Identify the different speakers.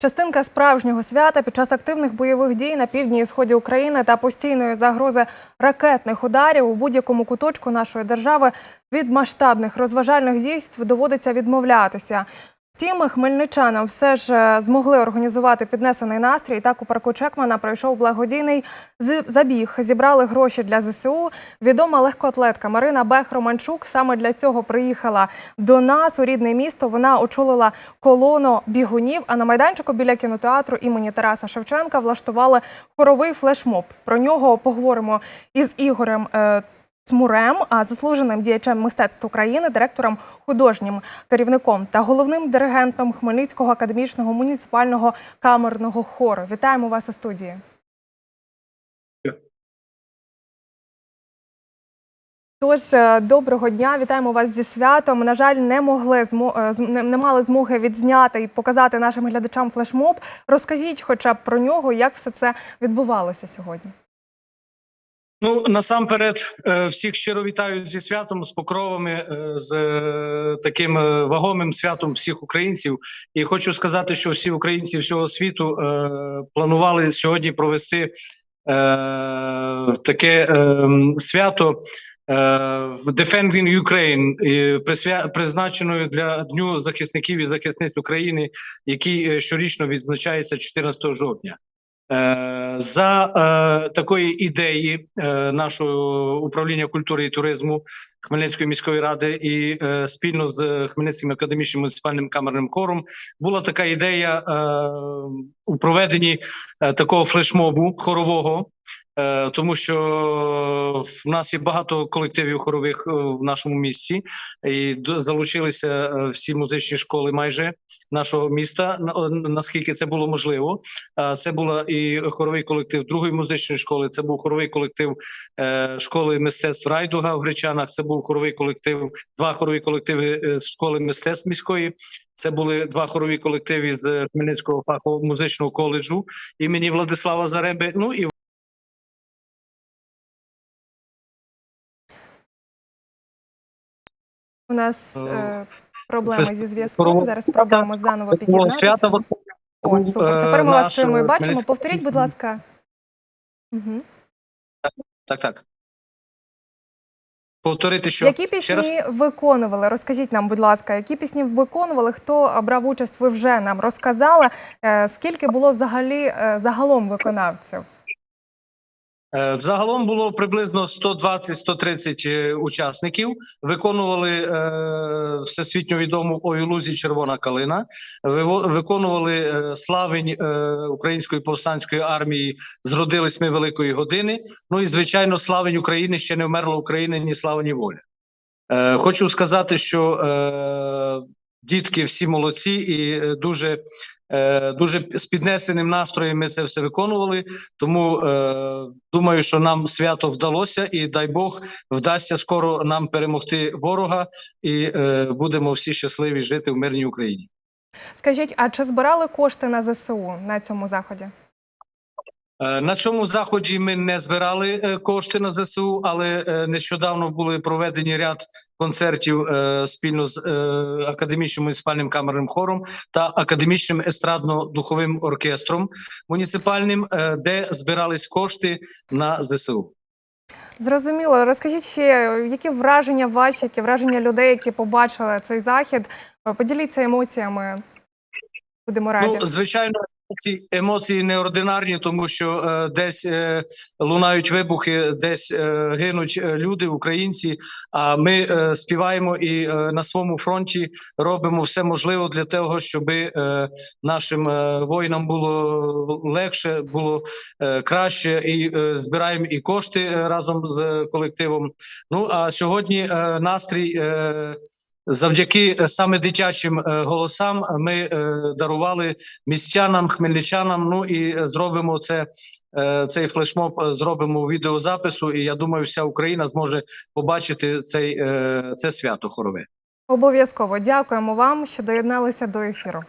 Speaker 1: Частинка справжнього свята під час активних бойових дій на півдні і сході України та постійної загрози ракетних ударів у будь-якому куточку нашої держави від масштабних розважальних дійств доводиться відмовлятися. Втім, хмельничанам все ж е, змогли організувати піднесений настрій. Так у парку Чекмана пройшов благодійний забіг. Зібрали гроші для ЗСУ. Відома легкоатлетка Марина Бех-Романчук саме для цього приїхала до нас у рідне місто. Вона очолила колону бігунів. А на майданчику біля кінотеатру імені Тараса Шевченка влаштували хоровий флешмоб. Про нього поговоримо із Ігорем. Цмурем, а заслуженим діячем мистецтв України, директором, художнім керівником та головним диригентом Хмельницького академічного муніципального камерного хору. Вітаємо вас у студії. Тож е, доброго дня, вітаємо вас зі святом. На жаль, не могли е, не мали змоги відзняти і показати нашим глядачам флешмоб. Розкажіть, хоча б про нього, як все це відбувалося сьогодні.
Speaker 2: Ну насамперед, е, всіх щиро вітаю зі святом, з покровами, е, з е, таким вагомим святом всіх українців. І хочу сказати, що всі українці всього світу планували сьогодні провести таке свято. Defending Ukraine, призначеною для Дню захисників і захисниць України, який щорічно відзначається 14 жовтня. Е, За е, такої ідеї е, нашого управління культури і туризму Хмельницької міської ради і спільно з Хмельницьким академічним муніципальним камерним хором була така ідея у проведенні такого флешмобу хорового. Е, Тому що в нас є багато колективів хорових е, в нашому місті, і залучилися е, всі музичні школи майже нашого міста, наскільки це було можливо. Це була і хоровий колектив другої музичної школи. Це був хоровий колектив школи мистецтв Райдуга в Гречанах. Це був хоровий колектив, два хорові колективи з школи мистецтв міської. Це були два хорові колективи з Хмельницького фахового музичного коледжу імені Владислава Зареби. Ну і
Speaker 1: У нас е, проблеми
Speaker 2: фест-
Speaker 1: зі зв'язком. Зараз спробуємо заново під'єднатися. О, супер. Тепер ми
Speaker 2: е,
Speaker 1: вас чуємо і
Speaker 2: е,
Speaker 1: бачимо. Повторіть, будь ласка. Угу.
Speaker 2: Так, так. Повторити, що
Speaker 1: Які
Speaker 2: ще раз.
Speaker 1: пісні виконували? Розкажіть нам, будь ласка, які пісні виконували? Хто брав участь? Ви вже нам розказали. Е, Скільки було взагалі е, загалом виконавців?
Speaker 2: Е, Взагалом було приблизно 120-130 е, учасників. Виконували е, всесвітньо відому «Ой у лузі червона калина. Виконували е, славень е, української повстанської армії. Зродились ми великої години. Ну і звичайно, славень України ще не вмерла Україна, ні слава, ні воля. Е, хочу сказати, що е, дітки всі молодці і дуже. Е, Дуже з піднесеним настроєм ми це все виконували. Тому е, думаю, що нам свято вдалося, і дай Бог вдасться скоро нам перемогти ворога, і е, будемо всі щасливі жити в мирній Україні.
Speaker 1: Скажіть, а чи збирали кошти на ЗСУ на цьому заході?
Speaker 2: Е, На цьому заході ми не збирали е, кошти на ЗСУ, але е, нещодавно були проведені ряд концертів спільно з академічним муніципальним камерним хором та академічним естрадно-духовим оркестром муніципальним, де збирались кошти на ЗСУ.
Speaker 1: Зрозуміло. Розкажіть ще, які враження ваші, які враження людей, які побачили цей захід? Поділіться емоціями. Будемо раді.
Speaker 2: Ну, звичайно, ці емоції неординарні, тому що е, десь е, лунають вибухи, десь е, гинуть е, люди, українці. А ми е, співаємо і е, на своєму фронті робимо все можливе для того, щоб е, нашим е, воїнам було легше, було е, краще, і е, збираємо і кошти е, разом з колективом. Ну а сьогодні е, настрій. Е, Завдяки е, саме дитячим е, голосам ми е, дарували містянам, хмельничанам. Ну і зробимо це. Цей флешмоб зробимо у відеозапису, і я думаю, вся Україна зможе побачити цей це свято хорове.
Speaker 1: Обов'язково дякуємо вам, що доєдналися до ефіру.